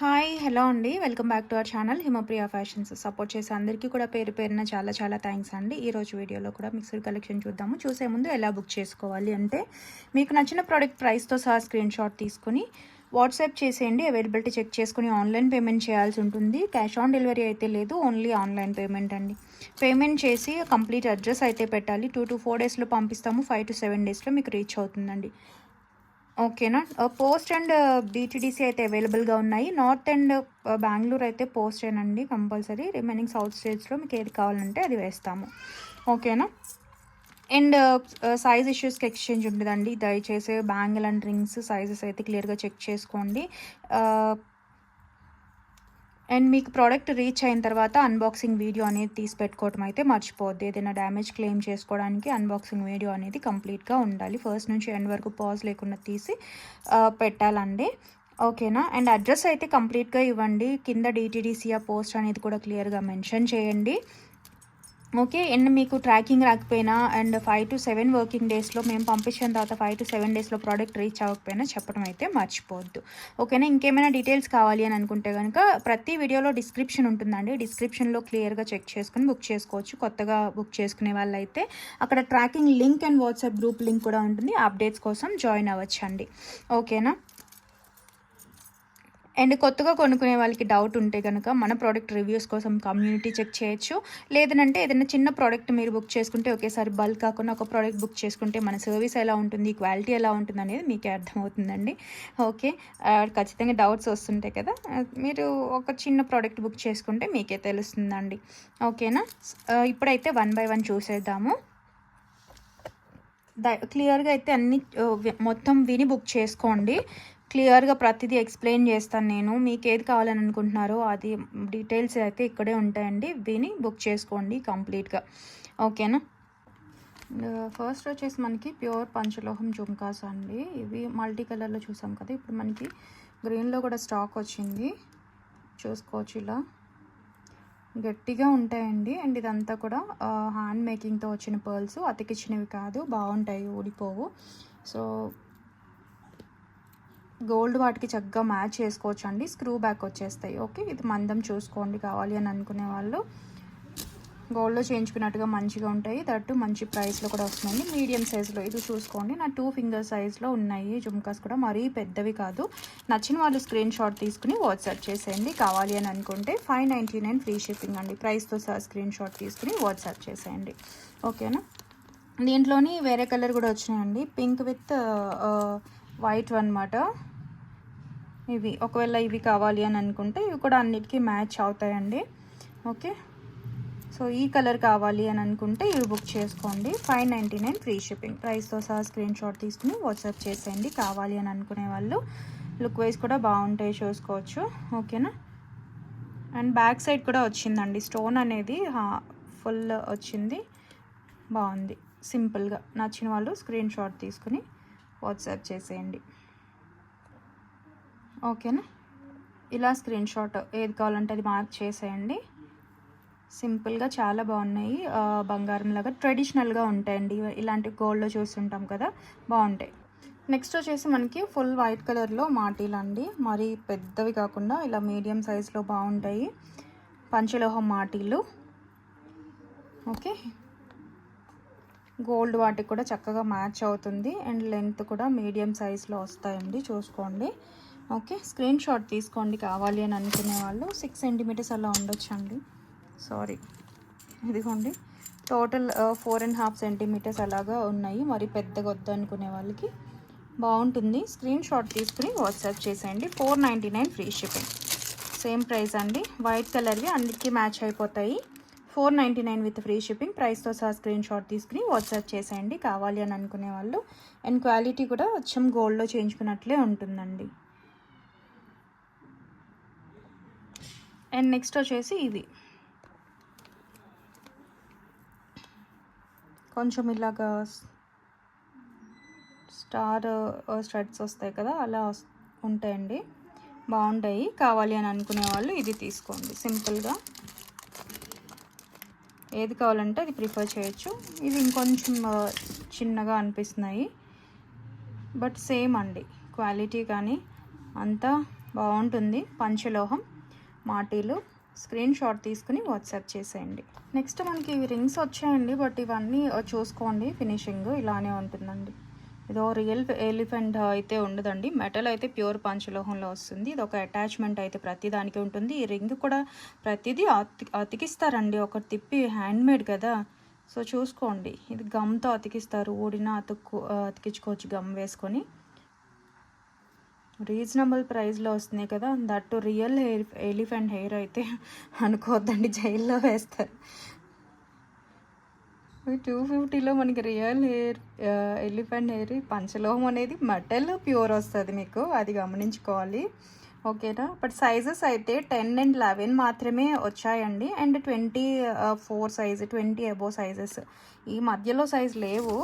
Hi hello అండి. Welcome back to our channel. Himapriya fashions support చేసే అందరికీ కూడా పేరు పేరున చాలా చాలా థ్యాంక్స్ అండి. ఈ రోజు వీడియోలో కూడా మిక్సర్ కలెక్షన్ చూద్దాము. చూసే ముందు ఎలా బుక్ చేసుకోవాలి అంటే మీకు నచ్చిన ప్రోడక్ట్ ప్రైస్తో సహా స్క్రీన్ షాట్ తీసుకుని వాట్సాప్ చేసేయండి. అవైలబిలిటీ చెక్ చేసుకుని ఆన్లైన్ పేమెంట్ చేయాల్సి ఉంటుంది. క్యాష్ ఆన్ డెలివరీ అయితే లేదు ఓన్లీ ఆన్లైన్ పేమెంట్ అండి. పేమెంట్ చేసి కంప్లీట్ అడ్రస్ అయితే పెట్టాలి. టూ టు ఫోర్ డేస్లో పంపిస్తాము. ఫైవ్ టు సెవెన్ డేస్లో మీకు రీచ్ అవుతుందండి. ఓకేనా పోస్ట్ అండ్ డిటిడిసి అయితే అవైలబుల్గా ఉన్నాయి. నార్త్ అండ్ బెంగళూరు అయితే పోస్ట్ అండి కంపల్సరీ రిమైనింగ్ సౌత్ స్టేట్స్లో మీకు ఏది కావాలంటే అది వేస్తాము. ఓకేనా అండ్ సైజ్ ఇష్యూస్కి ఎక్స్చేంజ్ ఉంటుందండి దయచేసి బ్యాంగిల్ అండ్ రింగ్స్ సైజెస్ అయితే క్లియర్గా చెక్ చేసుకోండి. Uh, అండ్ మీకు ప్రోడక్ట్ రీచ్ అయిన తర్వాత అన్బాక్సింగ్ వీడియో అనేది తీసి పెట్టుకోవటం అయితే మర్చిపోద్ది ఏదైనా డ్యామేజ్ క్లెయిమ్ చేసుకోవడానికి అన్బాక్సింగ్ వీడియో అనేది కంప్లీట్గా ఉండాలి. ఫస్ట్ నుంచి ఎండ్ వరకు పాజ్ లేకుండా తీసి పెట్టాలండి. ఓకేనా అండ్ అడ్రస్ అయితే కంప్లీట్గా ఇవ్వండి. కింద డిటీడీసీఆ పోస్ట్ అనేది కూడా క్లియర్గా మెన్షన్ చేయండి. ఓకే అండ్ మీకు ట్రాకింగ్ రాకపోయినా and five to seven working డేస్లో మేము పంపించిన తర్వాత ఫైవ్ టు సెవెన్ డేస్లో ప్రోడక్ట్ రీచ్ అవ్వకపోయినా చెప్పడం అయితే మర్చిపోవద్దు. ఓకేనా? ఇంకేమైనా డీటెయిల్స్ కావాలి అని అనుకుంటే కనుక ప్రతి వీడియోలో డిస్క్రిప్షన్ ఉంటుందండి. డిస్క్రిప్షన్లో క్లియర్గా చెక్ చేసుకుని బుక్ చేసుకోవచ్చు. కొత్తగా బుక్ చేసుకునే వాళ్ళైతే అక్కడ tracking link and WhatsApp group link కూడా ఉంటుంది. అప్డేట్స్ కోసం జాయిన్ అవ్వచ్చండి. ఓకేనా? అండ్ కొత్తగా కొనుక్కునే వాళ్ళకి డౌట్ ఉంటే కనుక మన ప్రోడక్ట్ రివ్యూస్ కోసం కమ్యూనిటీ చెక్ చేయొచ్చు. లేదనంటే ఏదైనా చిన్న ప్రోడక్ట్ మీరు బుక్ చేసుకుంటే ఒకేసారి బల్క్ కాకుండా ఒక ప్రోడక్ట్ బుక్ చేసుకుంటే మన సర్వీస్ ఎలా ఉంటుంది క్వాలిటీ ఎలా ఉంటుంది అనేది మీకే అర్థమవుతుందండి. ఓకే ఖచ్చితంగా డౌట్స్ వస్తుంటాయి కదా. మీరు ఒక చిన్న ప్రోడక్ట్ బుక్ చేసుకుంటే మీకే తెలుస్తుందండి. ఓకేనా ఇప్పుడైతే వన్ బై వన్ చూసేద్దాము. ద క్లియర్గా అయితే అన్ని మొత్తం విని బుక్ చేసుకోండి. క్లియర్గా ప్రతిదీ ఎక్స్ప్లెయిన్ చేస్తాను నేను. మీకు ఏది కావాలని అనుకుంటున్నారో అది డీటెయిల్స్ అయితే ఇక్కడే ఉంటాయండి. విని బుక్ చేసుకోండి కంప్లీట్గా. ఓకేనా? ఫస్ట్ వచ్చేసి మనకి ప్యూర్ పంచలోహం జుమ్కాస్ అండి. ఇవి మల్టీ కలర్లో చూసాం కదా ఇప్పుడు మనకి గ్రీన్లో కూడా స్టాక్ వచ్చింది. చూసుకోవచ్చు ఇలా. గట్టిగా ఉంటాయండి. అండ్ ఇదంతా కూడా హ్యాండ్ మేకింగ్తో వచ్చిన పర్ల్స్. అతికిచ్చినవి కాదు బాగుంటాయి ఊడిపోవు. సో గోల్డ్ వాటికి చక్కగా మ్యాచ్ చేసుకోవచ్చు అండి స్క్రూ బ్యాక్ వచ్చేస్తాయి. ఓకే ఇది మందం చూసుకోండి కావాలి అని అనుకునే వాళ్ళు. గోల్డ్లో చేయించుకున్నట్టుగా మంచిగా ఉంటాయి. దట్టు మంచి ప్రైస్లో కూడా వస్తున్నాయి మీడియం సైజులో ఇది చూసుకోండి. నా టూ ఫింగర్ సైజ్లో ఉన్నాయి. జుమ్కాస్ కూడా మరీ పెద్దవి కాదు. నచ్చిన వాళ్ళు స్క్రీన్ షాట్ తీసుకుని వాట్సాప్ చేసేయండి కావాలి అని అనుకుంటే. Five ninety nine free shipping అండి. ప్రైస్తో సహా స్క్రీన్ షాట్ తీసుకుని వాట్సాప్ చేసేయండి. ఓకేనా? దీంట్లోని వేరే కలర్ కూడా వచ్చినాయండి. పింక్ విత్ వైట్ అనమాట ఇవి ఒకవేళ ఇవి కావాలి అని అనుకుంటే ఇవి కూడా అన్నిటికీ మ్యాచ్ అవుతాయండి. ఓకే? సో ఈ కలర్ కావాలి అని అనుకుంటే ఇవి బుక్ చేసుకోండి. Five ninety nine free shipping. ప్రైస్తో సహా స్క్రీన్ షాట్ తీసుకుని వాట్సాప్ చేసేయండి. కావాలి అని అనుకునే వాళ్ళు లుక్ వైజ్ కూడా బాగుంటాయి చూసుకోవచ్చు. ఓకేనా? అండ్ బ్యాక్ సైడ్ కూడా వచ్చిందండి. స్టోన్ అనేది ఫుల్ వచ్చింది. బాగుంది. సింపుల్గా నచ్చిన వాళ్ళు స్క్రీన్ షాట్ తీసుకుని వాట్సాప్ చేసేయండి. ఓకేనా? ఇలా స్క్రీన్ షాట్ ఏది కావాలంటే అది మార్క్ చేసేయండి. సింపుల్గా చాలా బాగున్నాయి. బంగారంలాగా బంగారం లాగా ట్రెడిషనల్గా ఉంటాయండి. ఇలాంటి గోల్డ్లో చూస్తుంటాం కదా బాగుంటాయి. నెక్స్ట్ వచ్చేసి మనకి ఫుల్ వైట్ కలర్లో మాటీలు అండి మరీ పెద్దవి కాకుండా ఇలా మీడియం సైజులో బాగుంటాయి. పంచలోహం మాటీలు. ఓకే? గోల్డ్ వాటికి కూడా చక్కగా మ్యాచ్ అవుతుంది. అండ్ లెంత్ కూడా మీడియం సైజ్లో వస్తాయండి. చూసుకోండి. ఓకే. స్క్రీన్ షాట్ తీసుకోండి కావాలి అని అనుకునే వాళ్ళు. సిక్స్ సెంటీమీటర్స్ అలా ఉండొచ్చండి. సారీ. ఇదిగోండి. Total four and half centimetres అలాగా ఉన్నాయి. మరి పెద్దగా వద్దు అనుకునే వాళ్ళకి బాగుంటుంది. స్క్రీన్ షాట్ తీసుకుని వాట్సాప్ చేసేయండి. Four ninety nine free shipping. Same price అండి. వైట్ కలర్వి అన్నిటికీ మ్యాచ్ అయిపోతాయి. Four ninety nine with free shipping. ప్రైస్తో సహా స్క్రీన్ షాట్ తీసుకుని వాట్సాప్ చేసేయండి. కావాలి అని అనుకునే వాళ్ళు. అండ్ క్వాలిటీ కూడా వచ్చం గోల్డ్లో చేయించుకున్నట్లే ఉంటుందండి. అండ్ నెక్స్ట్ వచ్చేసి ఇది. కొంచెం ఇలాగా స్టార్ స్ట్రెడ్స్ వస్తాయి కదా అలా ఉంటాయండి. బాగుంటాయి. కావాలి అని అనుకునే వాళ్ళు ఇది తీసుకోండి. సింపుల్గా. ఏది కావాలంటే అది ప్రిఫర్ చేయొచ్చు. ఇది ఇంకొంచెం చిన్నగా అనిపిస్తున్నాయి. బట్ సేమ్ అండి. క్వాలిటీ కానీ అంతా బాగుంటుంది. పంచలోహం మాటీలు స్క్రీన్ షాట్ తీసుకుని వాట్సాప్ చేసేయండి. నెక్స్ట్ మనకి ఇవి రింగ్స్ వచ్చాయండి. బట్ ఇవన్నీ చూసుకోండి. ఫినిషింగ్ ఇలానే ఉంటుందండి. ఇదో రియల్ ఎలిఫెంట్ అయితే ఉండదండి. మెటల్ అయితే ప్యూర్ పంచలోహంలో వస్తుంది. ఇది ఒక అటాచ్మెంట్ అయితే ప్రతి దానికి ఉంటుంది. ఈ రింగ్ కూడా ప్రతిదీ అతి అతికిస్తారండి. ఒకటి తిప్పి హ్యాండ్మేడ్ కదా. సో చూసుకోండి. ఇది గమ్తో అతికిస్తారు. ఊడిన అతుక్కు అతికించుకోవచ్చు గమ్ వేసుకొని. రీజనబుల్ ప్రైస్లో వస్తున్నాయి కదా. That real hair elephant hair అయితే అనుకోవద్దండి. జైల్లో వేస్తారు. టూ ఫిఫ్టీలో మనకి రియల్ హెయిర్ ఎలిఫెంట్ హెయిర్ పంచలోహం అనేది మెటల్ ప్యూర్ వస్తుంది మీకు అది గమనించుకోవాలి. ఓకేనా? బట్ సైజెస్ అయితే టెన్ అండ్ లెవెన్ మాత్రమే వచ్చాయండి. And twenty four size twenty above sizes ఈ మధ్యలో సైజ్ లేవు.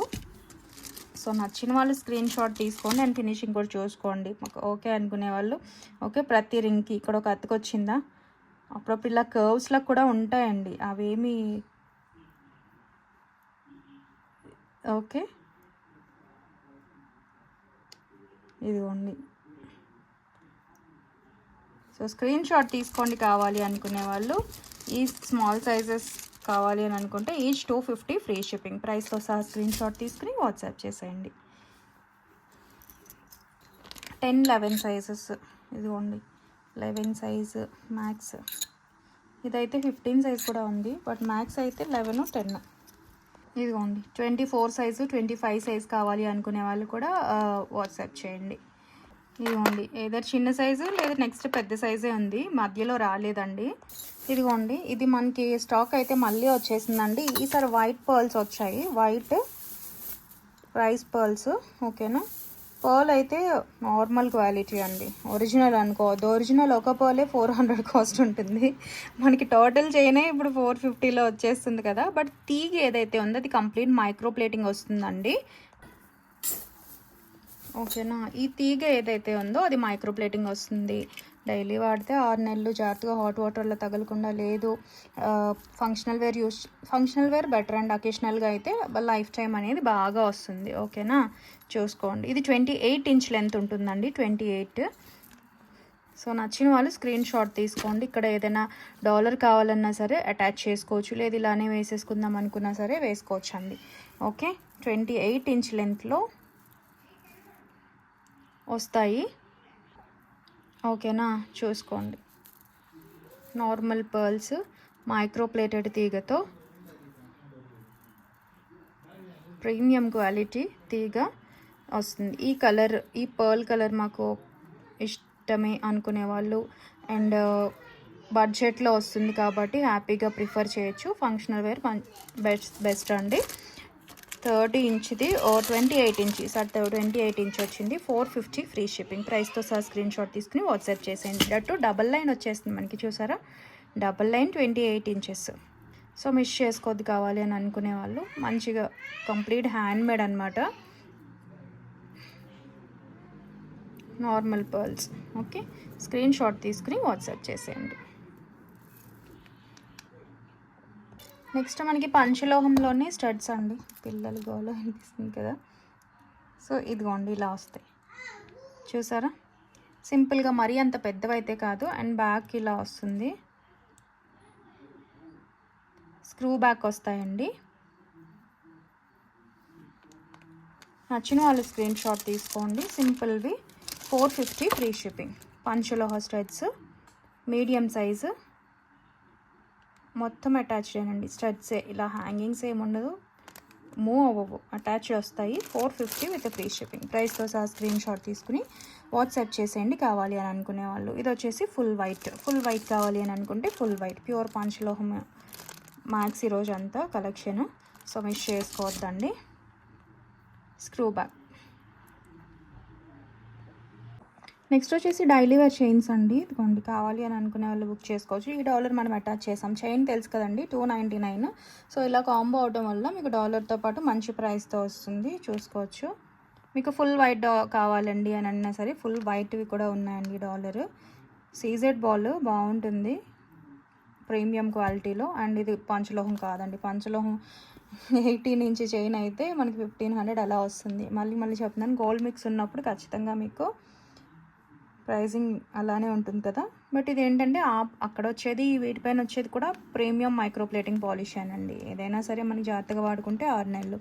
సో నచ్చిన వాళ్ళు స్క్రీన్ షాట్ తీసుకోండి అండ్ ఫినిషింగ్ కూడా చూసుకోండి. మాకు ఓకే అనుకునే వాళ్ళు. ఓకే ప్రతి రింగ్కి ఇక్కడ ఒక అతికొచ్చిందా? అప్పుడప్పుడు ఇలా కర్వ్స్లో కూడా ఉంటాయండి. అవేమి ఓకే. ఇదిగోండి. సో స్క్రీన్ షాట్ తీసుకోండి కావాలి అనుకునే వాళ్ళు. ఈ స్మాల్ సైజెస్ కావాలి అని అనుకుంటే each two fifty free shipping. ప్రైస్తో సహా స్క్రీన్ షాట్ తీసుకుని వాట్సాప్ చేసేయండి. Ten eleven sizes. ఇదిగోండి. Eleven size max. ఇదైతే ఫిఫ్టీన్ సైజ్ కూడా ఉంది. బట్ మ్యాక్స్ అయితే లెవెన్ టెన్. ఇదిగోండి. Twenty four size twenty five size కావాలి అనుకునే వాళ్ళు కూడా వాట్సాప్ చేయండి. ఇదిగోండి. ఏదైనా చిన్న సైజు లేదా నెక్స్ట్ పెద్ద సైజే ఉంది. మధ్యలో రాలేదండి. ఇదిగోండి. ఇది మనకి స్టాక్ అయితే మళ్ళీ వచ్చేసిందండి. ఈసారి వైట్ పర్ల్స్ వచ్చాయి. వైట్ రైస్ పర్ల్స్ ఓకేనా? పర్ల్ అయితే నార్మల్ క్వాలిటీ అండి. ఒరిజినల్ అనుకోవద్దు ఒరిజినల్ ఒక పర్లే ఫోర్ హండ్రెడ్ కాస్ట్ ఉంటుంది. మనకి టోటల్ చేయనే ఇప్పుడు ఫోర్ ఫిఫ్టీలో వచ్చేస్తుంది కదా. బట్ తీగ ఏదైతే ఉందో అది కంప్లీట్ మైక్రో ప్లేటింగ్ వస్తుందండి. ఓకేనా? ఈ తీగ ఏదైతే ఉందో అది మైక్రోప్లేటింగ్ వస్తుంది. డైలీ వాడితే ఆరు నెలలు జాగ్రత్తగా హాట్ వాటర్లో తగలకుండా లేదు. Functional wear use functional wear better and అకేషనల్గా అయితే లైఫ్ టైం అనేది బాగా వస్తుంది. ఓకేనా? చూసుకోండి. ఇది ట్వంటీ ఎయిట్ ఇంచ్ లెంత్ ఉంటుందండి. ట్వంటీ ఎయిట్ సో నచ్చిన వాళ్ళు స్క్రీన్ షాట్ తీసుకోండి. ఇక్కడ ఏదైనా డాలర్ కావాలన్నా సరే అటాచ్ చేసుకోవచ్చు. లేదు ఇలానే వేసేసుకుందాం అనుకున్నా సరే వేసుకోవచ్చు అండి ఓకే? ట్వంటీ ఎయిట్ ఇంచ్ లెంత్లో వస్తాయి. ఓకేనా? చూసుకోండి. నార్మల్ పర్ల్స్ మైక్రోప్లేటెడ్ తీగతో. ప్రీమియం క్వాలిటీ తీగ వస్తుంది. ఈ కలర్ ఈ పర్ల్ కలర్ మాకు ఇష్టమే అనుకునే వాళ్ళు. అండ్ బడ్జెట్లో వస్తుంది కాబట్టి హ్యాపీగా ప్రిఫర్ చేయొచ్చు. ఫంక్షనల్ వేర్ బెస్ట్ బెస్ట్ అండి. థర్టీ ఇంచ్ది ఓ twenty eight inch. Sir twenty eight inch వచ్చింది. Four fifty free shipping. ప్రైస్తో సార్ స్క్రీన్ షాట్ తీసుకుని వాట్సాప్ చేసేయండి. దట్టు డబల్ లైన్ వచ్చేస్తుంది మనకి చూసారా? Double line twenty eight inches. So miss చేసుకోవద్దు కావాలి అని అనుకునే వాళ్ళు. మంచిగా కంప్లీట్ హ్యాండ్ మేడ్ అనమాట normal pearls. Okay? Screen shot తీసుకుని వాట్సాప్ చేసేయండి. నెక్స్ట్ మనకి పంచలోహంలోనే స్టడ్స్ అండి. పిల్లలు గోలో అనిపిస్తుంది కదా. సో ఇదిగోండి ఇలా వస్తాయి. చూసారా? సింపుల్గా మరీ అంత పెద్దవైతే కాదు. అండ్ బ్యాక్ ఇలా వస్తుంది. స్క్రూ బ్యాక్ వస్తాయండి. నచ్చిన వాళ్ళు స్క్రీన్ షాట్ తీసుకోండి. సింపుల్వి. Four fifty free shipping. పంచలోహ studs. Medium size. మొత్తం అటాచ్ చేయండి. స్టడ్సే ఇలా హ్యాంగింగ్స్ ఏముండదు మూవ్ అవ్వవు. అటాచ్ వస్తాయి. Four fifty with free shipping ప్రైస్తో సహా స్క్రీన్ షాట్ తీసుకుని వాట్సాప్ చేసేయండి కావాలి అని అనుకునే వాళ్ళు. ఇది వచ్చేసి ఫుల్ వైట్ ఫుల్ వైట్ కావాలి అని అనుకుంటే ఫుల్ వైట్ ప్యూర్ పాంచలోహం మ్యాక్స్ ఈరోజు అంతా కలెక్షన్ సో మిస్ చేసుకోవద్దండి. స్క్రూ బ్యాక్ నెక్స్ట్ వచ్చేసి డైలీ వేర్ చైన్స్ అండి. ఇదిగోండి కావాలి అని అనుకునే వాళ్ళు బుక్ చేసుకోవచ్చు. ఈ డాలర్ మనం అటాచ్ చేసాం. చైన్ తెలుసు కదండి టూ నైంటీ నైన్. సో ఇలా కాంబో అవడం వల్ల మీకు డాలర్తో పాటు మంచి ప్రైస్తో వస్తుంది. చూసుకోవచ్చు. మీకు ఫుల్ వైట్ కావాలండి అని అన్నా సరే ఫుల్ వైట్వి కూడా ఉన్నాయండి డాలర్. సీజెడ్ బాల్ బాగుంటుంది ప్రీమియం క్వాలిటీలో. అండ్ ఇది పంచలోహం కాదండి. పంచలోహం ఎయిటీన్ ఇంచ్ చైన్ అయితే మనకి ఫిఫ్టీన్ హండ్రెడ్ అలా వస్తుంది. మళ్ళీ మళ్ళీ చెప్తున్నాను గోల్డ్ మిక్స్ ఉన్నప్పుడు ఖచ్చితంగా మీకు ప్రైజింగ్ అలానే ఉంటుంది కదా. బట్ ఇది ఏంటంటే అక్కడ వచ్చేది వీటిపైన వచ్చేది కూడా ప్రీమియం మైక్రోప్లేటింగ్ పాలిష్ అండి. ఏదైనా సరే మనం జాగ్రత్తగా వాడుకుంటే ఆరు నెలలు.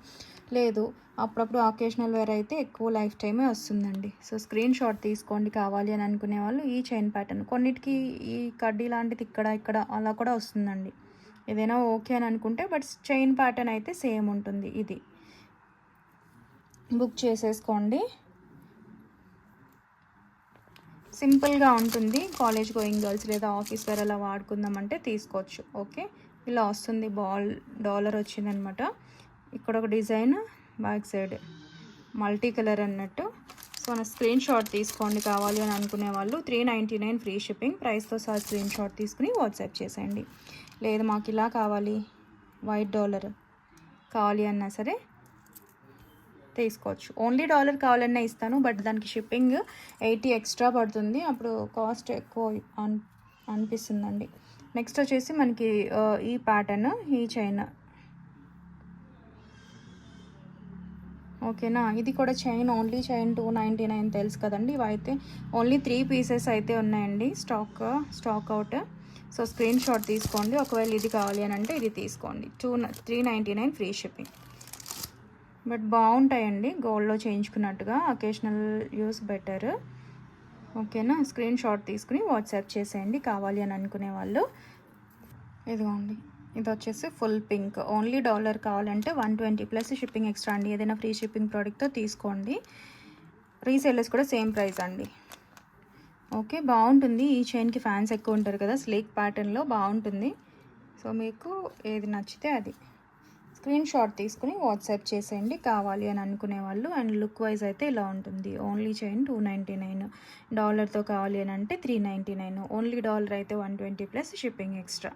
లేదు అప్పుడప్పుడు ఆకేషనల్ వేర్ అయితే ఎక్కువ లైఫ్ టైమే వస్తుందండి. సో స్క్రీన్ షాట్ తీసుకోండి కావాలి అని అనుకునే వాళ్ళు ఈ చైన్ ప్యాటర్న్. కొన్నిటికి ఈ కడ్డీ లాంటిది ఇక్కడ ఇక్కడ అలా కూడా వస్తుందండి. ఏదైనా ఓకే అని అనుకుంటే బట్ చైన్ ప్యాటర్న్ అయితే సేమ్ ఉంటుంది. ఇది బుక్ చేసేసుకోండి. సింపుల్గా ఉంటుంది. కాలేజ్ గోయింగ్ గర్ల్స్ లేదా ఆఫీస్ వేర్ అలా వాడుకుందామంటే తీసుకోవచ్చు. ఓకే? ఇలా వస్తుంది బాల్ డాలర్ వచ్చిందనమాట. ఇక్కడ ఒక design back side multi colour అన్నట్టు. సో నా స్క్రీన్ షాట్ తీసుకోండి కావాలి అని అనుకునే వాళ్ళు three ninety nine free shipping. ప్రైస్తో సహా స్క్రీన్ షాట్ తీసుకుని వాట్సాప్ చేసేయండి. లేదు మాకు ఇలా కావాలి వైట్ డాలర్ కావాలి అన్నా సరే తీసుకోవచ్చు. ఓన్లీ డాలర్ కావాలన్నా ఇస్తాను బట్ దానికి షిప్పింగ్ ఎయిటీ ఎక్స్ట్రా పడుతుంది. అప్పుడు కాస్ట్ ఎక్కువ అన్ అనిపిస్తుందండి. నెక్స్ట్ వచ్చేసి మనకి ఈ ప్యాటర్న్ ఈ చైన్ ఓకేనా ఇది కూడా chain only chain two ninety nine తెలుసు కదండి. ఇవి అయితే ఓన్లీ త్రీ పీసెస్ అయితే ఉన్నాయండి. Stock stock out so screen shot తీసుకోండి. ఒకవేళ ఇది కావాలి అని అంటే ఇది తీసుకోండి. Two three ninety nine free shipping but బాగుంటాయండి. గోల్డ్లో చేయించుకున్నట్టుగా అకేషనల్ యూస్ బెటర్. ఓకేనా? స్క్రీన్ షాట్ తీసుకుని వాట్సాప్ చేసేయండి. కావాలి అని అనుకునే వాళ్ళు. ఇదిగోండి. ఇది వచ్చేసి ఫుల్ పింక్. ఓన్లీ డాలర్ కావాలంటే one twenty plus shipping extra అండి. ఏదైనా ఫ్రీ షిప్పింగ్ ప్రోడక్ట్తో తీసుకోండి. రీసేలర్స్ కూడా సేమ్ ప్రైస్ అండి. ఓకే బాగుంటుంది. ఈ చైన్కి ఫ్యాన్స్ ఎక్కువ ఉంటారు కదా స్లీక్ ప్యాటర్న్లో బాగుంటుంది. సో మీకు ఏది నచ్చితే అది. స్క్రీన్ షాట్ తీసుకుని వాట్సాప్ చేసేయండి కావాలి అని అనుకునే వాళ్ళు. అండ్ లుక్ వైజ్ అయితే ఇలా ఉంటుంది. Only chain two ninety nine. డాలర్తో కావాలి అని అంటే three ninety nine. Only dollar అయితే one twenty plus shipping extra.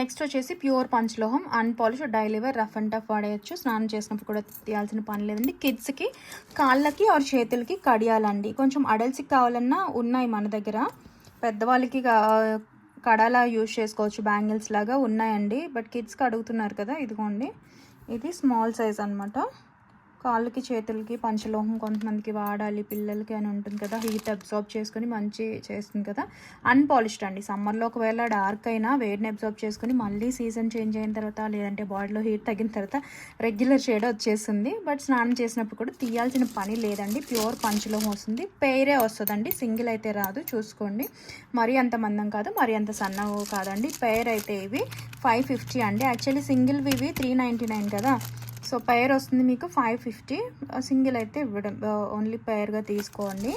Next వచ్చేసి pure పంచలోహం unpolish daily wear rough and tough వాడేయచ్చు. స్నానం చేసినప్పుడు కూడా తీయాల్సిన పని లేదండి. కిడ్స్కి కాళ్ళకి ఆర్ చేతులకి కడియాలండి. కొంచెం అడల్ట్స్కి కావాలన్నా ఉన్నాయి మన దగ్గర. పెద్దవాళ్ళకి కడలా కడాలా యూజ్ చేసుకోవచ్చు. బ్యాంగిల్స్ లాగా ఉన్నాయండి. బట్ కిడ్స్కి అడుగుతున్నారు కదా ఇదిగోండి. ఇది స్మాల్ సైజ్ అనమాట కాళ్ళకి చేతులకి పంచలోహం కొంతమందికి వాడాలి పిల్లలకి అని ఉంటుంది కదా హీట్ అబ్జార్బ్ చేసుకుని మంచి చేస్తుంది కదా. అన్పాలిష్డ్ అండి. సమ్మర్లో ఒకవేళ డార్క్ అయినా వేడిని అబ్జార్బ్ చేసుకుని మళ్ళీ సీజన్ చేంజ్ అయిన తర్వాత లేదంటే బాడీలో హీట్ తగ్గిన తర్వాత రెగ్యులర్ షేడ్ వచ్చేస్తుంది. బట్ స్నానం చేసినప్పుడు కూడా తీయాల్సిన పని లేదండి. ప్యూర్ పంచలోహం వస్తుంది. పేరే వస్తుందండి. సింగిల్ అయితే రాదు. చూసుకోండి. మరీ అంత మందం కాదు. మరీ అంత సన్నగా కాదండి. పేర్ అయితే ఇవి ఫైవ్ ఫిఫ్టీ అండి. యాక్చువల్లీ సింగిల్ ఇవి త్రీ నైంటీ నైన్ కదా. సో పేర్ వస్తుంది మీకు ఫైవ్ ఫిఫ్టీ. సింగిల్ అయితే ఇవ్వడం ఓన్లీ పేర్గా తీసుకోండి.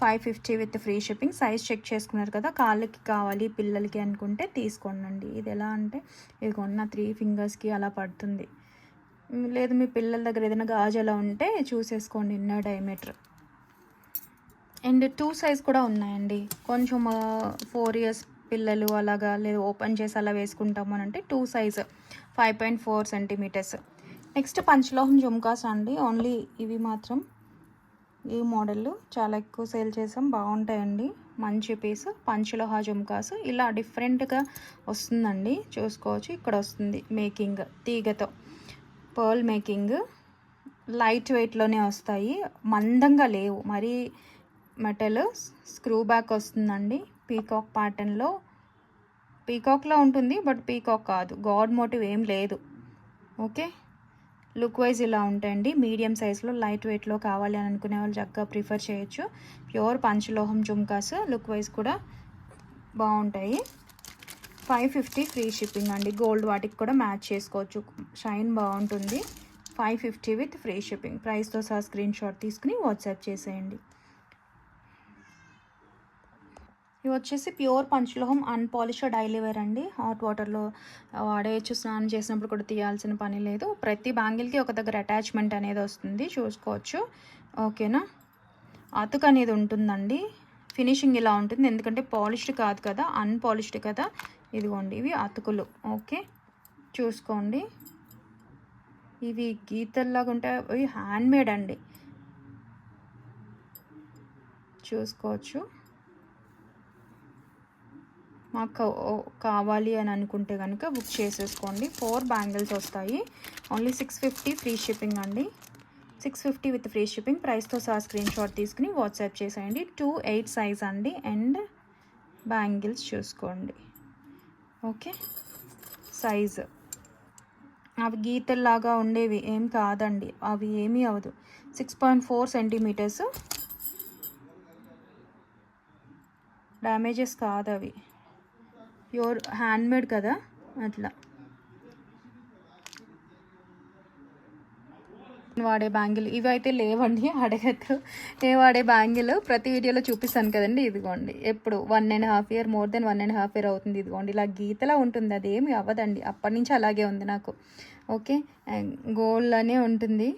Five fifty with free shipping. Size check చేసుకున్నారు కదా కాళ్ళకి కావాలి పిల్లలకి అనుకుంటే తీసుకోండి ఇది ఎలా అంటే ఇది కొన్న త్రీ ఫింగర్స్కి అలా పడుతుంది. లేదు మీ పిల్లల దగ్గర ఏదైనా గాజు అలా ఉంటే చూసేసుకోండి inner diameter and two size కూడా ఉన్నాయండి. కొంచెం ఫోర్ ఇయర్స్ పిల్లలు అలాగా లేదు ఓపెన్ చేసి అలా వేసుకుంటాము అని అంటే two size five point four centimetres next పంచలోహం jhumkas అండి. ఓన్లీ ఇవి మాత్రం. ఈ మోడల్ చాలా ఎక్కువ సేల్ చేసాం. బాగుంటాయండి. మంచి పీస్. పంచలోహ జుమ్కాస్. ఇలా డిఫరెంట్గా వస్తుందండి. చూసుకోవచ్చు. ఇక్కడ వస్తుంది మేకింగ్. తీగతో. Pearl making. లైట్ వెయిట్లోనే వస్తాయి. మందంగా లేవు. మరి మెటల్ స్క్రూ బ్యాక్ వస్తుందండి. పీకాక్ ప్యాటర్న్లో. పీకాక్లో ఉంటుంది బట్ పీకాక్ కాదు. గాడ్ మోటివ్ ఏం లేదు. ఓకే? లుక్ వైజ్ ఇలా ఉంటాయండి. మీడియం సైజ్లో లైట్ వెయిట్లో కావాలి అని అనుకునే వాళ్ళు చక్కగా ప్రిఫర్ చేయొచ్చు. ప్యూర్ పంచలోహం జుమ్కాస్ లుక్ వైజ్ కూడా బాగుంటాయి. ఫైవ్ ఫిఫ్టీ ఫ్రీ షిప్పింగ్ అండి. గోల్డ్ వాటికి కూడా మ్యాచ్ చేసుకోవచ్చు. షైన్ బాగుంటుంది. Five fifty with free shipping. ప్రైస్తో సహా స్క్రీన్ షాట్ తీసుకుని వాట్సాప్ చేసేయండి. ఇవి వచ్చేసి ప్యూర్ పంచలోహం అన్పాలిష్డ్ డైలీ వేర్ అండి. హాట్ వాటర్లో వాడేయచ్చు స్నానం చేసినప్పుడు కూడా తీయాల్సిన పని లేదు. ప్రతి బ్యాంగిల్కి ఒక దగ్గర అటాచ్మెంట్ అనేది వస్తుంది. చూసుకోవచ్చు. ఓకేనా? అతుకు అనేది ఉంటుందండి. ఫినిషింగ్ ఇలా ఉంటుంది. ఎందుకంటే పాలిష్డ్ కాదు కదా అన్పాలిష్డ్ కదా. ఇదిగోండి ఇవి అతుకులు. ఓకే? చూసుకోండి. ఇవి గీతల్లాగా ఉంటాయి. ఇవి అండి. చూసుకోవచ్చు. మాకు కావాలి అని అనుకుంటే కనుక బుక్ చేసేసుకోండి. ఫోర్ బ్యాంగిల్స్ వస్తాయి. Only six fifty free shipping అండి. Six fifty with free shipping ప్రైస్తో సహా స్క్రీన్ షాట్ తీసుకుని వాట్సాప్ చేసేయండి. టూ ఎయిట్ సైజ్ అండి. అండ్ బ్యాంగిల్స్ చూసుకోండి. ఓకే సైజ్ అవి గీతల్లాగా ఉండేవి ఏం కాదండి. అవి ఏమీ అవ్వదు. Six point four centimetres damages కాదు అవి ప్యూర్ హ్యాండ్మేడ్ కదా అట్లా. వాడే బ్యాంగిల్ ఇవి అయితే లేవండి అడగద్దు. నేను వాడే బ్యాంగిల్ ప్రతి వీడియోలో చూపిస్తాను కదండి ఇదిగోండి. ఎప్పుడు one and half year more than one and half year అవుతుంది ఇదిగోండి. ఇలా గీతలా ఉంటుంది అది ఏమి అవ్వదండి. అప్పటి నుంచి అలాగే ఉంది నాకు. ఓకే? గోల్డ్లోనే ఉంటుంది.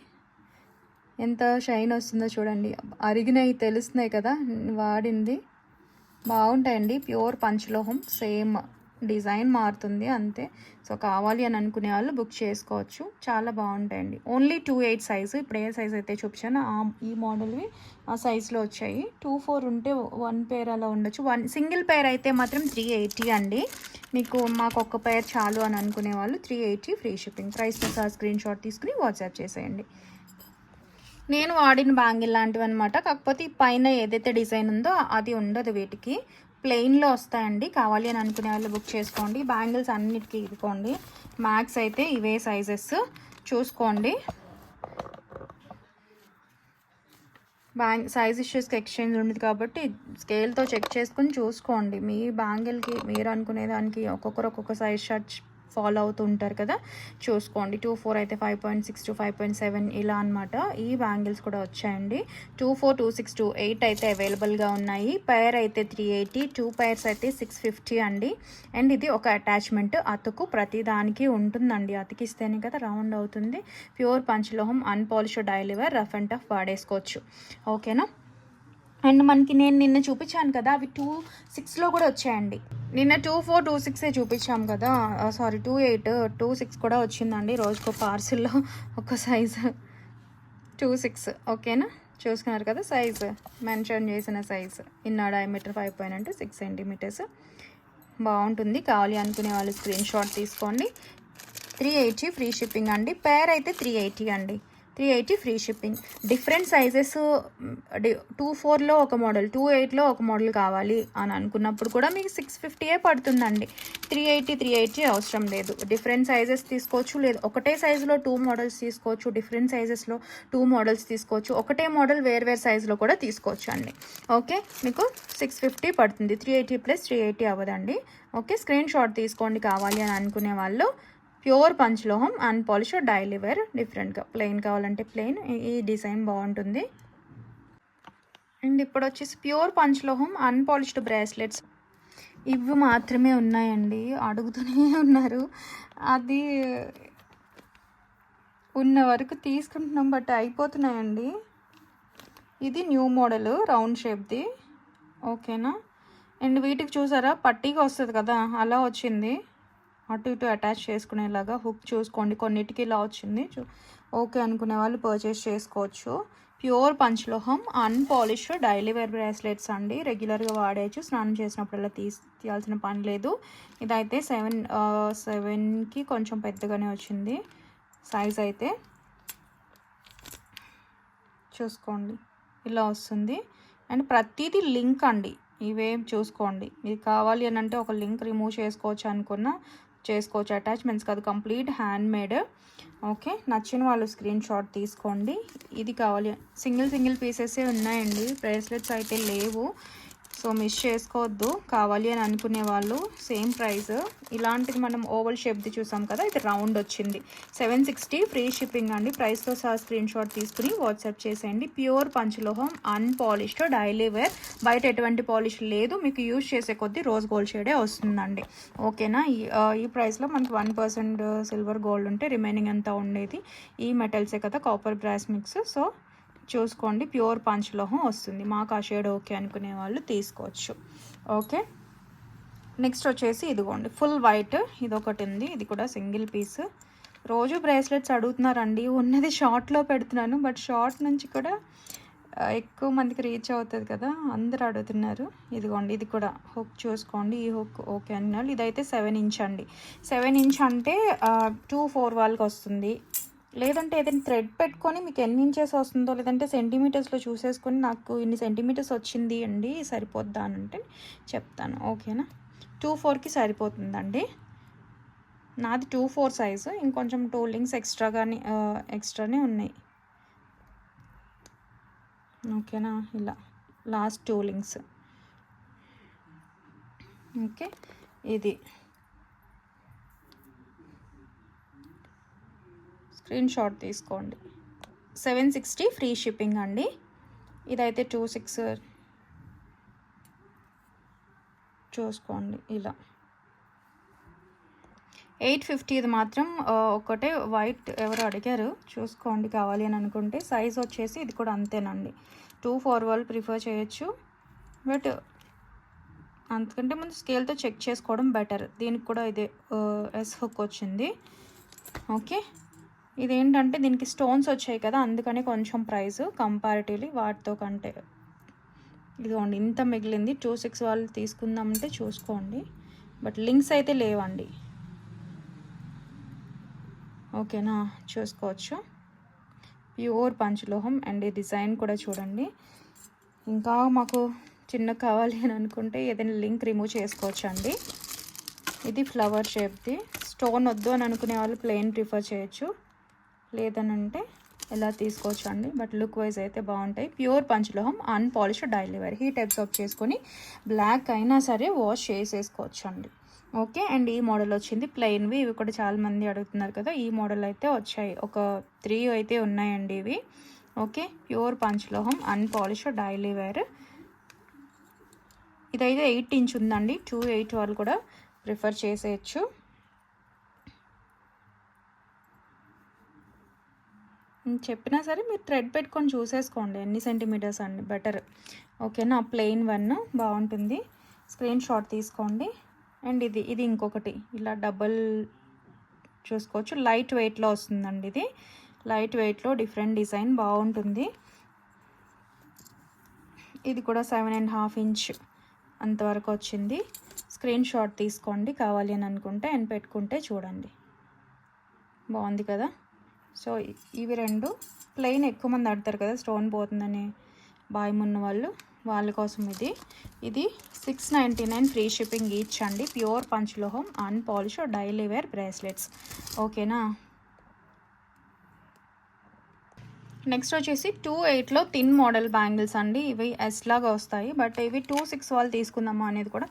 ఎంత షైన్ వస్తుందో చూడండి. అరిగినవి తెలుస్తున్నాయి కదా వాడింది. బాగుంటాయండి. ప్యూర్ పంచలోహం. సేమ్ డిజైన్ మారుతుంది అంతే. సో కావాలి అని అనుకునే వాళ్ళు బుక్ చేసుకోవచ్చు. చాలా బాగుంటాయండి. Only two eight size. ఇప్పుడు ఏ సైజ్ అయితే చూపించాను ఆ ఈ మోడల్వి ఆ సైజులో వచ్చాయి. టూ ఫోర్ ఉంటే వన్ పేర్ అలా ఉండొచ్చు. వన్ సింగిల్ పేర్ అయితే మాత్రం త్రీ ఎయిటీ అండి. మీకు మాకు ఒక్క పేర్ చాలు అని అనుకునే వాళ్ళు త్రీ ఎయిటీ ఫ్రీ షిప్పింగ్. ప్రైస్తో సహా స్క్రీన్ షాట్ తీసుకుని వాట్సాప్ చేసేయండి. నేను వాడిన బ్యాంగిల్ లాంటివి అనమాట కాకపోతే ఈ పైన ఏదైతే డిజైన్ ఉందో అది ఉండదు వీటికి. ప్లెయిన్లో వస్తాయండి. కావాలి అని అనుకునే వాళ్ళు బుక్ చేసుకోండి. బ్యాంగిల్స్ అన్నిటికీ ఇదికోండి మ్యాక్స్ అయితే ఇవే సైజెస్. చూసుకోండి. బ్యాంగ్ సైజ్ ఇష్యూస్కి ఎక్స్చేంజ్ ఉండదు కాబట్టి స్కేల్తో చెక్ చేసుకుని చూసుకోండి. మీ బ్యాంగిల్కి మీరు అనుకునే దానికి ఒక్కొక్కరు ఒక్కొక్క సైజ్ షర్ట్ ఫాలో అవుతూ ఉంటారు కదా? చూసుకోండి. టూ ఫోర్ అయితే five point six to five point seven ఇలా అనమాట ఈ బ్యాంగిల్స్ కూడా వచ్చాయండి. Two four two six two eight అయితే అవైలబుల్గా ఉన్నాయి. పేర్ అయితే త్రీ ఎయిటీ టూ పేర్స్ అయితే సిక్స్ ఫిఫ్టీ అండి. అండ్ ఇది ఒక అటాచ్మెంట్ అతుకు ప్రతి దానికి ఉంటుందండి. అతికిస్తేనే కదా రౌండ్ అవుతుంది. Pure పంచలోహం unpolished daily wear rough and tough వాడేసుకోవచ్చు. ఓకేనా అండ్ మనకి నేను నిన్న చూపించాను కదా అవి టూ సిక్స్లో కూడా వచ్చాయండి. నిన్న టూ ఫోర్ టూ సిక్సే చూపించాం కదా sorry two eight two six కూడా వచ్చిందండి రోజుకో పార్సిల్లో ఒక సైజు టూ సిక్స్ ఓకేనా చూసుకున్నారు కదా సైజు మెన్షన్ చేసిన size inner diameter five point అంటే సిక్స్ సెంటీమీటర్స్ బాగుంటుంది. కావాలి అనుకునే వాళ్ళు స్క్రీన్ షాట్ తీసుకోండి. త్రీ ఎయిటీ ఫ్రీ షిప్పింగ్ అండి. పేర్ అయితే త్రీ ఎయిటీ అండి. Three eighty free shipping. Different sizes two ఫోర్లో ఒక మోడల్ టూ ఎయిట్లో ఒక మోడల్ కావాలి అని అనుకున్నప్పుడు కూడా మీకు సిక్స్ ఫిఫ్టీయే పడుతుందండి. త్రీ ఎయిటీ త్రీ ఎయిటీ అవసరం లేదు. డిఫరెంట్ సైజెస్ తీసుకోవచ్చు లేదు. ఒకటే సైజులో టూ మోడల్స్ తీసుకోవచ్చు డిఫరెంట్ సైజెస్లో టూ మోడల్స్ తీసుకోవచ్చు ఒకటే మోడల్ వేరు వేరు సైజులో కూడా తీసుకోవచ్చు అండి. ఓకే? మీకు సిక్స్ ఫిఫ్టీ పడుతుంది. Three eighty plus three eighty అవ్వదండి. ఓకే? స్క్రీన్ షాట్ తీసుకోండి కావాలి అని అనుకునే వాళ్ళు ప్యూర్ పంచలోహం అన్పాలిష్ డైలీ వేర్ డిఫరెంట్గా. ప్లెయిన్ కావాలంటే ప్లెయిన్ ఈ డిజైన్ బాగుంటుంది. అండ్ ఇప్పుడు వచ్చేసి ప్యూర్ పంచలోహం అన్పాలిష్డ్ బ్రాస్లెట్స్. ఇవి మాత్రమే ఉన్నాయండి. అడుగుతూనే ఉన్నారు. అది ఉన్న వరకు తీసుకుంటున్నాం బట్ అయిపోతున్నాయండి. ఇది న్యూ మోడల్ రౌండ్ షేప్ది. ఓకేనా? అండ్ వీటికి చూసారా? పట్టీగా వస్తుంది కదా అలా వచ్చింది. అటు ఇటు అటాచ్ చేసుకునేలాగా హుక్ చూసుకోండి. కొన్నిటికి ఇలా వచ్చింది. ఓకే అనుకునే వాళ్ళు పర్చేస్ చేసుకోవచ్చు. ప్యూర్ పంచలోహం అన్పాలిష్డ్ డైలీ వేర్ బ్రాస్లెట్స్ అండి. రెగ్యులర్గా వాడేయచ్చు. స్నానం చేసినప్పుడల్లా తీసి తీయాల్సిన పని లేదు. ఇదైతే సెవెన్ సెవెన్కి కొంచెం పెద్దగానే వచ్చింది. సైజ్ అయితే చూసుకోండి. ఇలా వస్తుంది. అండ్ ప్రతిదీ లింక్ అండి. ఇవేం చూసుకోండి. ఇది కావాలి అని అంటే ఒక లింక్ రిమూవ్ చేసుకోవచ్చు అనుకున్న చేసుకోవచ్చు. అటాచ్మెంట్స్ కాదు కంప్లీట్ హ్యాండ్ మేడ్ ఓకే నచ్చిన వాళ్ళు స్క్రీన్ షాట్ తీసుకోండి. ఇది కావాలి. సింగిల్ సింగిల్ పీసెసే ఉన్నాయండి. బ్రేస్లెట్స్ అయితే లేవు. సో మిస్ చేసుకోవద్దు. కావాలి అని అనుకునే వాళ్ళు సేమ్ ప్రైస్ ఇలాంటిది మనం ఓవల్ షేప్ది చూసాం కదా ఇది రౌండ్ వచ్చింది. సెవెన్ సిక్స్టీ ఫ్రీ షిప్పింగ్ అండి. ప్రైస్తో సహా స్క్రీన్ షాట్ తీసుకుని వాట్సాప్ చేసేయండి. ప్యూర్ పంచలోహం అన్పాలిష్డ్ డైలీ వేర్ బయట ఎటువంటి పాలిష్ లేదు. మీకు యూజ్ చేసే కొద్దీ రోజ్ గోల్డ్ షేడే వస్తుందండి. ఓకేనా ఈ ఈ ప్రైస్లో మనకి వన్ పర్సెంట్ సిల్వర్ గోల్డ్ ఉంటే రిమైనింగ్ అంతా ఉండేది. ఈ మెటల్సే కదా కాపర్ బ్రాస్ మిక్స్ సో చూసుకోండి. ప్యూర్ పంచలోహం వస్తుంది. మాకు ఆ షేడ్ ఓకే అనుకునే వాళ్ళు తీసుకోవచ్చు. ఓకే? నెక్స్ట్ వచ్చేసి ఇదిగోండి. ఫుల్ వైట్ ఇది ఒకటి ఉంది. ఇది కూడా సింగిల్ పీస్. రోజు బ్రేస్లెట్స్ అడుగుతున్నారండి. ఉన్నది షార్ట్లో పెడుతున్నాను. బట్ షార్ట్ నుంచి కూడా ఎక్కువ మందికి రీచ్ అవుతుంది కదా. అందరు అడుగుతున్నారు. ఇదిగోండి. ఇది కూడా హుక్ చూసుకోండి. ఈ హుక్ ఓకే అన్నారు ఇదైతే సెవెన్ ఇంచ్ అండి. సెవెన్ ఇంచ్ అంటే టూ ఫోర్ వాళ్ళకి వస్తుంది. లేదంటే ఏదైనా థ్రెడ్ పెట్టుకొని మీకు ఎన్ని ఇంచెస్ వస్తుందో లేదంటే సెంటీమీటర్స్లో చూసేసుకొని నాకు ఇన్ని సెంటీమీటర్స్ వచ్చింది అండి సరిపోద్దా అని అంటే చెప్తాను. ఓకేనా? టూ ఫోర్కి సరిపోతుందండి. నాది టూ ఫోర్ సైజు ఇంకొంచెం టూ లింక్స్ ఎక్స్ట్రాగానే ఎక్స్ట్రానే ఉన్నాయి. ఓకేనా? ఇలా లాస్ట్ టూ లింక్స్ ఓకే? ఇది. స్క్రీన్ షాట్ తీసుకోండి. సెవెన్ సిక్స్టీ ఫ్రీ షిప్పింగ్ అండి. ఇదైతే టూ సిక్స్ చూసుకోండి ఇలా. ఎయిట్ ఫిఫ్టీది మాత్రం ఒకటే వైట్ ఎవరు అడిగారు? చూసుకోండి కావాలి అని అనుకుంటే సైజ్ వచ్చేసి ఇది కూడా అంతేనండి. టూ ఫోర్ వాళ్ళు ప్రిఫర్ చేయొచ్చు. బట్ అంతకంటే ముందు స్కేల్తో చెక్ చేసుకోవడం బెటర్. దీనికి కూడా ఇదే ఎస్ హుక్ వచ్చింది. ఓకే. ఇదేంటంటే దీనికి స్టోన్స్ వచ్చాయి కదా అందుకని కొంచెం ప్రైస్ కంపారిటివ్లీ వాటితో కంటే. ఇదిగోండి ఇంత మిగిలింది. టూ సిక్స్ వాళ్ళు తీసుకుందామంటే చూసుకోండి. బట్ లింక్స్ అయితే లేవండి. ఓకేనా? చూసుకోవచ్చు. ప్యూర్ పంచలోహం అండ్ ఈ డిజైన్ కూడా చూడండి. ఇంకా మాకు చిన్న కావాలి అని అనుకుంటే ఏదైనా లింక్ రిమూవ్ చేసుకోవచ్చండి. ఇది ఫ్లవర్ షేప్ది స్టోన్ వద్దు అని అనుకునే వాళ్ళు ప్లెయిన్ ప్రిఫర్ చేయొచ్చు. లేదనంటే ఎలా తీసుకోవచ్చు అండి బట్ లుక్ వైజ్ అయితే బాగుంటాయి. Pure పంచలోహం unpolished daily wear. Heat absorb చేసుకొని బ్లాక్ అయినా సరే వాష్ చేసేసుకోవచ్చు అండి ఓకే? అండ్ ఈ మోడల్ వచ్చింది ప్లెయిన్వి. ఇవి కూడా చాలామంది అడుగుతున్నారు కదా ఈ మోడల్ అయితే వచ్చాయి. ఒక త్రీ అయితే ఉన్నాయండి ఇవి. ఓకే? ప్యూర్ పంచలోహం అన్పాలిష్ డైలీ వేర్. ఇదైతే ఎయిట్ ఇంచ్ ఉందండి. టూ ఎయిట్ వాళ్ళు కూడా ప్రిఫర్ చేసేయచ్చు. చెప్పినా సరే మీరు థ్రెడ్ పెట్టుకొని చూసేసుకోండి. ఎన్ని సెంటీమీటర్స్ అండి? బెటర్. ఓకేనా? ప్లెయిన్ వన్ బాగుంటుంది. స్క్రీన్ షాట్ తీసుకోండి. అండ్ ఇది ఇది ఇంకొకటి. ఇలా డబల్ చూసుకోవచ్చు. లైట్ వెయిట్లో వస్తుందండి ఇది. లైట్ వెయిట్లో డిఫరెంట్ డిజైన్ బాగుంటుంది. ఇది కూడా సెవెన్ అండ్ హాఫ్ ఇంచ్ అంతవరకు వచ్చింది. స్క్రీన్ షాట్ తీసుకోండి. కావాలి అని అనుకుంటే అండ్ పెట్టుకుంటే చూడండి. బాగుంది కదా? సో ఇవి రెండు ప్లెయిన్ ఎక్కువ మంది ఆడతారు కదా స్టోన్ పోతుందని భయం ఉన్న వాళ్ళు వాళ్ళ కోసం ఇది. ఇది six ninety nine free shipping each అండి. ప్యూర్ పంచలోహం అన్పాలిష్ డైలీ వేర్ బ్రేస్లెట్స్. ఓకేనా? నెక్స్ట్ వచ్చేసి టూ ఎయిట్లో థిన్ మోడల్ బ్యాంగిల్స్ అండి. ఇవి ఎస్ లాగా వస్తాయి. బట్ ఇవి టూ సిక్స్ వాళ్ళు తీసుకుందామా అనేది కూడా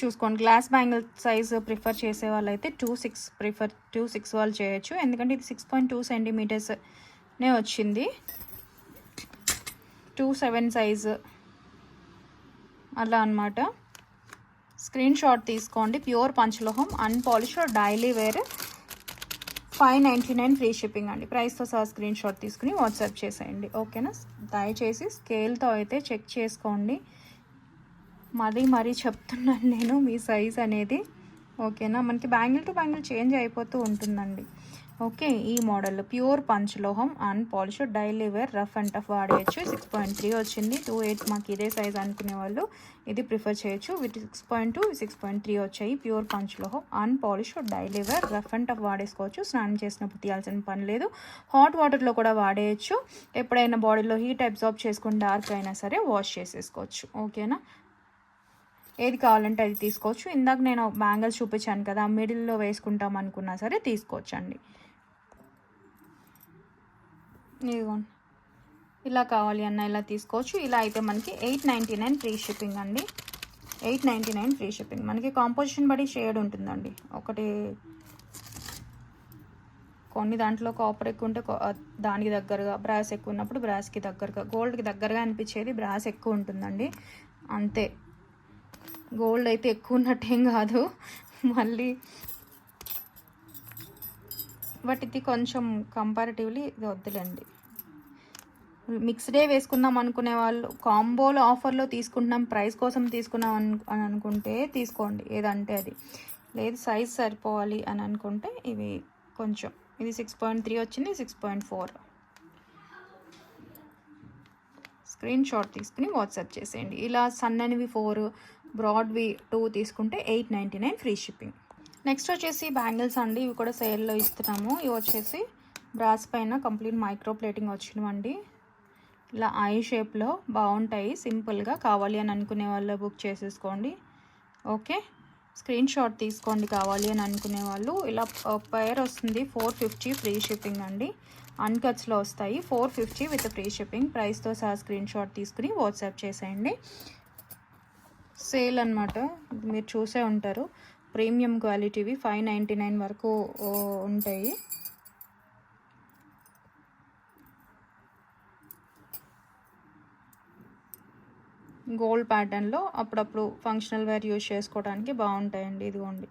చూసుకోండి. గ్లాస్ బ్యాంగిల్ సైజ్ ప్రిఫర్ చేసే వాళ్ళైతే two six prefer two six వాళ్ళు చేయొచ్చు. ఎందుకంటే ఇది సిక్స్ పాయింట్ టూ సెంటీమీటర్స్నే వచ్చింది. టూ సెవెన్ సైజ్ అలా అన్నమాట. స్క్రీన్ షాట్ తీసుకోండి. Pure పంచలోహం unpolish daily wear five ninety nine free shipping అండి. ప్రైస్తో సహా స్క్రీన్ షాట్ తీసుకుని వాట్సాప్ చేసేయండి. ఓకేనా? దయచేసి స్కేల్తో అయితే చెక్ చేసుకోండి. మరీ మరీ చెప్తున్నాను నేను మీ సైజ్ అనేది. ఓకేనా? మనకి బ్యాంగిల్ టు బ్యాంగిల్ చేంజ్ అయిపోతూ ఉంటుందండి. ఓకే ఈ model pure పంచలోహం and polish daily wear rough and tough వాడేయచ్చు. Six point three వచ్చింది. టూ ఎయిట్ మాకు ఇదే సైజ్ అనుకునే వాళ్ళు ఇది ప్రిఫర్ చేయొచ్చు. వీటి six point two six point three వచ్చాయి. Pure పంచలోహం and polish daily wear rough and tough వాడేసుకోవచ్చు. స్నానం చేసినప్పుడు తీయాల్సిన పని లేదు. హాట్ వాటర్లో కూడా వాడేయచ్చు. ఎప్పుడైనా బాడీలో హీట్ అబ్జార్బ్ చేసుకుని డార్క్ అయినా సరే వాష్ చేసేసుకోవచ్చు. ఓకేనా? ఏది కావాలంటే అది తీసుకోవచ్చు. ఇందాక నేను బ్యాంగిల్స్ చూపించాను కదా మిడిల్లో వేసుకుంటాం అనుకున్నా సరే తీసుకోవచ్చండి. ఇదిగోండి ఇలా కావాలి అన్న ఇలా తీసుకోవచ్చు. ఇలా అయితే మనకి eight ninety nine free shipping అండి. Eight ninety nine free shipping. మనకి కాంపోజిషన్ బట్టి షేడ్ ఉంటుందండి. ఒకటి కొన్ని దాంట్లో కాపర్ ఎక్కువ ఉంటే దానికి దగ్గరగా బ్రాస్ ఎక్కువ ఉన్నప్పుడు బ్రాస్కి దగ్గరగా గోల్డ్కి దగ్గరగా అనిపించేది బ్రాస్ ఎక్కువ ఉంటుందండి. అంతే. గోల్డ్ అయితే ఎక్కువ ఉన్నట్టేం కాదు. మళ్ళీ బట్ ఇది కొంచెం కంపారిటివ్లీ ఇది వద్దులేండి. మిక్స్డే వేసుకుందాం అనుకునే వాళ్ళు కాంబోలో ఆఫర్లో తీసుకుంటున్నాం ప్రైస్ కోసం తీసుకున్నాం అను అని అనుకుంటే తీసుకోండి ఏదంటే అది. లేదు సైజ్ సరిపోవాలి అని అనుకుంటే ఇవి కొంచెం ఇది సిక్స్ పాయింట్ త్రీ వచ్చింది six point four screen shot తీసుకుని వాట్సాప్ చేసేయండి. ఇలా సన్ననివి ఫోర్ బ్రాడ్వి టూ తీసుకుంటే eight ninety nine free shipping next వచ్చేసి బ్యాంగిల్స్ అండి. ఇవి కూడా సేల్లో ఇస్తున్నాము. ఇవి వచ్చేసి బ్రాస్ పైన కంప్లీట్ మైక్రో ప్లేటింగ్ వచ్చినవండి. ఇలా ఐ షేప్లో బాగుంటాయి. సింపుల్గా కావాలి అని అనుకునే వాళ్ళు బుక్ చేసేసుకోండి. ఓకే? స్క్రీన్ షాట్ తీసుకోండి కావాలి అని అనుకునే వాళ్ళు. ఇలా పేర్ వస్తుంది. ఫోర్ ఫిఫ్టీ ఫ్రీ షిప్పింగ్ అండి. అన్కట్స్లో వస్తాయి. Four fifty with free shipping. ప్రైస్తో సహా స్క్రీన్ షాట్ తీసుకుని వాట్సాప్ చేసేయండి. సేల్ అనమాట మీరు చూసే ఉంటారు. ప్రీమియం క్వాలిటీవి ఫైవ్ నైంటీ నైన్ వరకు ఉంటాయి. గోల్డ్ ప్యాటర్న్లో అప్పుడప్పుడు ఫంక్షనల్ వేర్ యూజ్ చేసుకోవడానికి బాగుంటాయండి ఇదిగోండి.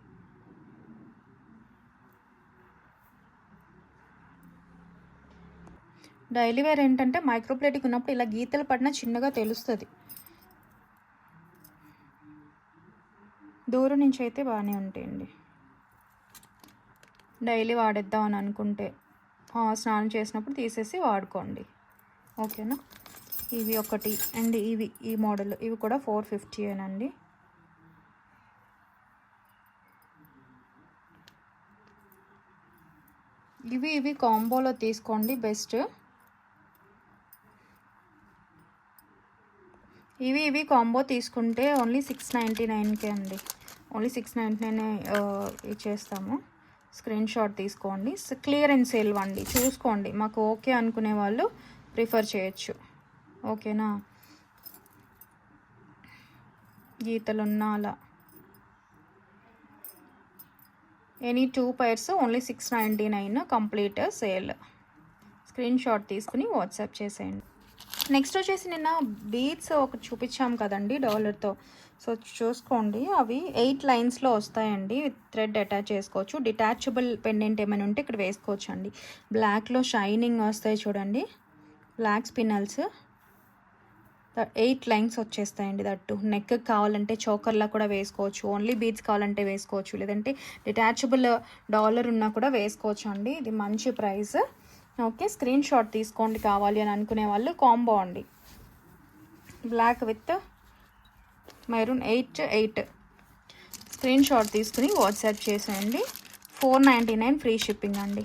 డైలీ వేర్ ఏంటంటే మైక్రోప్లేటిక్ ఉన్నప్పుడు ఇలా గీతలు పడినా చిన్నగా తెలుస్తుంది. దూరం నుంచి అయితే బాగానే ఉంటాయండి. డైలీ వాడేద్దాం అని అనుకుంటే స్నానం చేసినప్పుడు తీసేసి వాడుకోండి. ఓకేనా? ఇవి ఒకటి అండ్ ఇవి ఈ మోడల్ ఇవి కూడా ఫోర్ ఫిఫ్టీ అండి ఇవి ఇవి కాంబోలో తీసుకోండి బెస్ట్. ఇవి ఇవి కాంబో తీసుకుంటే ఓన్లీ సిక్స్ నైంటీ నైన్కే అండి. ఓన్లీ సిక్స్ నైంటీ నైన్ ఇచ్చేస్తాము. స్క్రీన్ షాట్ తీసుకోండి. క్లియర్ అండ్ సేల్ వండి. చూసుకోండి. మాకు ఓకే అనుకునే వాళ్ళు ప్రిఫర్ చేయొచ్చు. ఓకేనా? గీతలు అలా any two pairs only six ninety nine complete sale. Screen shot తీసుకుని వాట్సాప్ చేసేయండి. నెక్స్ట్ వచ్చేసి నిన్న బీట్స్ ఒకటి చూపించాం కదండి డాలర్తో. సో చూసుకోండి. అవి ఎయిట్ లైన్స్లో వస్తాయండి. థ్రెడ్ అటాచ్ చేసుకోవచ్చు. డిటాచబుల్ పెండెంట్ ఏమైనా ఉంటే ఇక్కడ వేసుకోవచ్చు అండి బ్లాక్లో షైనింగ్ వస్తాయి చూడండి. బ్లాక్ స్పిన్నల్స్ ఎయిట్ లైన్స్ వచ్చేస్తాయండి దట్టు. నెక్ కావాలంటే చోకర్లా కూడా వేసుకోవచ్చు. ఓన్లీ బీడ్స్ కావాలంటే వేసుకోవచ్చు. లేదంటే డిటాచబుల్ డాలర్ ఉన్నా కూడా వేసుకోవచ్చు అండి ఇది మంచి ప్రైస్. ఓకే స్క్రీన్ షాట్ తీసుకోండి కావాలి అని అనుకునే వాళ్ళు కాంబో అండి. Black with maroon eight eight. Screen shot తీసుకుని వాట్సాప్ చేసేయండి. Four ninety nine free shipping అండి.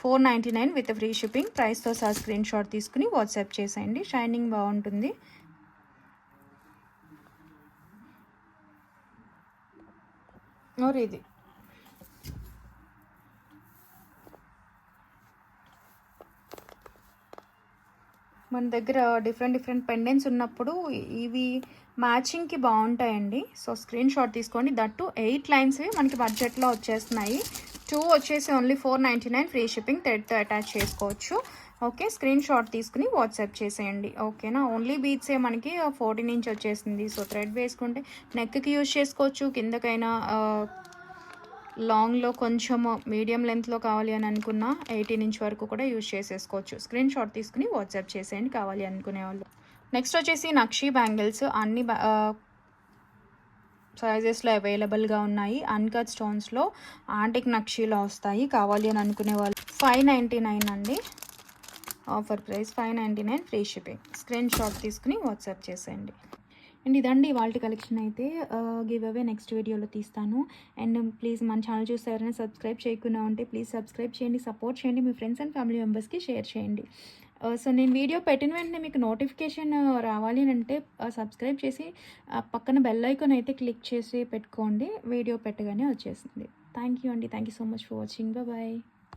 Four ninety nine with free shipping ప్రైస్తో సహా స్క్రీన్ షాట్ తీసుకుని వాట్సాప్ చేసేయండి. షైనింగ్ బాగుంటుంది. ఇది. మన దగ్గర డిఫరెంట్ డిఫరెంట్ పెండెంట్స్ ఉన్నప్పుడు ఇవి మ్యాచింగ్కి బాగుంటాయండి. సో స్క్రీన్ షాట్ తీసుకోండి. దట్టు ఎయిట్ లైన్స్వి మనకి బడ్జెట్లో వచ్చేస్తున్నాయి. టూ వచ్చేసి only four ninety nine free shipping థ్రెడ్తో అటాచ్ చేసుకోవచ్చు. ఓకే స్క్రీన్ షాట్ తీసుకుని వాట్సాప్ చేసేయండి. ఓకేనా? ఓన్లీ బీట్సే మనకి ఫోర్టీన్ ఇంచ్ వచ్చేసింది. సో థ్రెడ్ వేసుకుంటే నెక్కి యూజ్ చేసుకోవచ్చు. కిందకైనా లాంగ్లో కొంచెం మీడియం లెంత్లో కావాలి అని అనుకున్న ఎయిటీన్ ఇంచ్ వరకు కూడా యూజ్ చేసేసుకోవచ్చు. స్క్రీన్ షాట్ తీసుకుని వాట్సాప్ చేసేయండి. కావాలి అనుకునే వాళ్ళు నెక్స్ట్ వచ్చేసి నక్షీ బ్యాంగిల్స్. అన్ని సైజెస్లో అవైలబుల్గా ఉన్నాయి. అన్కట్ స్టోన్స్లో ఆంటిక్ నక్షీలో వస్తాయి. కావాలి అని అనుకునే వాళ్ళు ఫైవ్ నైంటీ నైన్ అండి. Offer price five ninety nine free shipping screen shot తీసుకుని వాట్సాప్ చేసేయండి. అండ్ ఇదండి వాళ్ళ కలెక్షన్ అయితే. గివ్ అవే నెక్స్ట్ వీడియోలో తీస్తాను. అండ్ ప్లీజ్ మన ఛానల్ చూస్తే ఎవరైనా సబ్స్క్రైబ్ చేయకుండా ఉంటే ప్లీజ్ సబ్స్క్రైబ్ చేయండి సపోర్ట్ చేయండి. మీ ఫ్రెండ్స్ అండ్ ఫ్యామిలీ మెంబర్స్కి షేర్ చేయండి. Uh, సో నేను వీడియో పెట్టిన వెంటనే మీకు నోటిఫికేషన్ uh, రావాలి అని అంటే uh, సబ్స్క్రైబ్ చేసి ఆ పక్కన బెల్ ఐకాన్ అయితే క్లిక్ చేసి పెట్టుకోండి. వీడియో పెట్టగానే వచ్చేసింది థ్యాంక్ యూ అండి. Thank you so much for watching bye